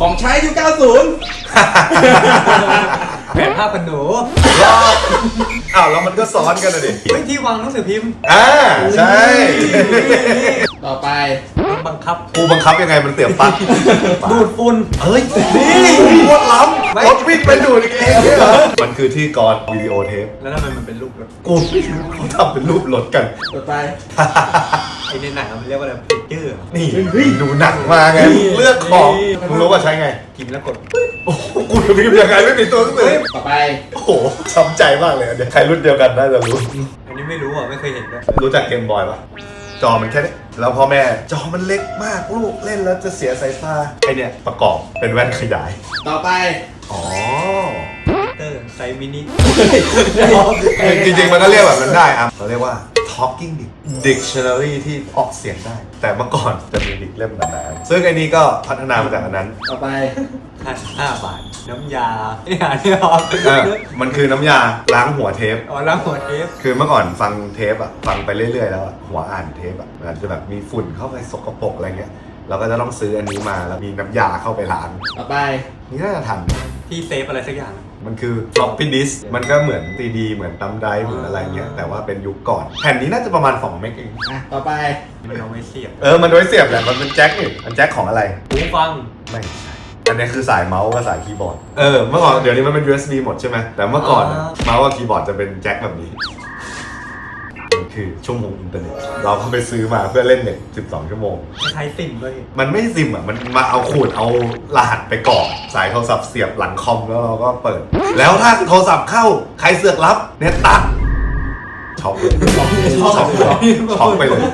ของใช้ยุค90 แผ่นผ้าขนหนูอ้าวแล้วมันก็ซ้อนกันเลยดิไม่ที่วางหนังสือพิมพ์อ่าใช่ต่อไปรถบังคับกูบังคับยังไงมันเสียบปลั๊กดูดฝุ่นเฮ้ยนี่โคตรล้ไม่ำรถวิ่งไปดูดเองเนี่ยเหรอมันคือที่กรณ์วิดีโอเทปแล้วทำไมมันเป็นรูปรถกูไม่รู้เขาทำเป็นรูปรถกันต่อไปไอ้ในหนังมันเรียกว่าอะไร เพจเจอร์ นี่ดูหนังมาไงเลือกของมึงรู้ว่าใช้ไง พิมพ์แล้วกด โอ้โหกูจะพิมพ์ยังไงไม่มีตัวหนังสือต่อไป โอ้โหช้ำใจมากเลยอันเนี้ยใครรุ่นเดียวกันน่าจะรู้ อันนี้ไม่รู้อะ ไม่เคยเห็นด้วยรู้จักเกมบอยปะจอมันแค่นี้แล้วพ่อแม่จอมันเล็กมากลูกเล่นแล้วจะเสียสายตาไอเนี่ยประกอบเป็นแว่นขยาย ต่อไป อ๋อ เตอร์ไซมินิจริงๆมันก็เรียกแบบนั้นได้อะเราเรียกว่า talking dictionary ที่ออกเสียงได้ แต่เมื่อก่อนจะมีดิกเล่มนานๆซึ่งไอ้นี้ก็พัฒนามาจากอันนั้น ต่อไปห้าห้าบาท น้ำยาไอ้หาที่ออกเออมันคือน้ำยาล้างหัวเทป อ๋อล้างหัวเทปคือเมื่อก่อนฟังเทปอะฟังไปเรื่อยๆแล้วอะหัวอ่านเทปอะมันจะแบบมีฝุ่นเข้าไปสกปรกอะไรเงี้ยเราก็จะต้องซื้ออันนี้มาแล้วมีน้ำยาเข้าไปล้าง ต่อไป นี่น่าจะทัน ที่เซฟอะไรสักอย่าง มันคือ floppy disk มันก็เหมือนซีดีเหมือนตัมไดร์เหมือนอะไรเงี้ยแต่ว่าเป็นยุคก่อน แผ่นนี้น่าจะประมาณ2เมกเองอะต่อไปมันเอาไว้เสียบเออมันไว้เสียบแหละมันเป็นแจ็คนี่มันแจ็คของอะไรหูฟังไม่ใช่อันนี้คือสายเมาส์กับสายคีย์บอร์ดเออเมื่อก่อนเดี๋ยวนี้มันเป็น USB หมดใช่ไหมแต่เมื่อก่อนอะเมาส์กับคีย์บอร์ดจะเป็นแจ็คแบบนี้มัน คือชั่วโมงอินเทอร์เน็ตเราก็ไปซื้อมาเพื่อเล่นเน็ต12 ชั่วโมง ใช้ซิมด้วยมันไม่ซิมอะมันมาเอาขูดเอารหัสไปกรอกสายโทรศัพท์เสียบหลังคอมแล้วเราก็เปิด แล้วถ้าโทรศัพท์เข้าใครเสือกรับเน็ตตัดช็อกเลยช็อกเลยช็อกไปเลย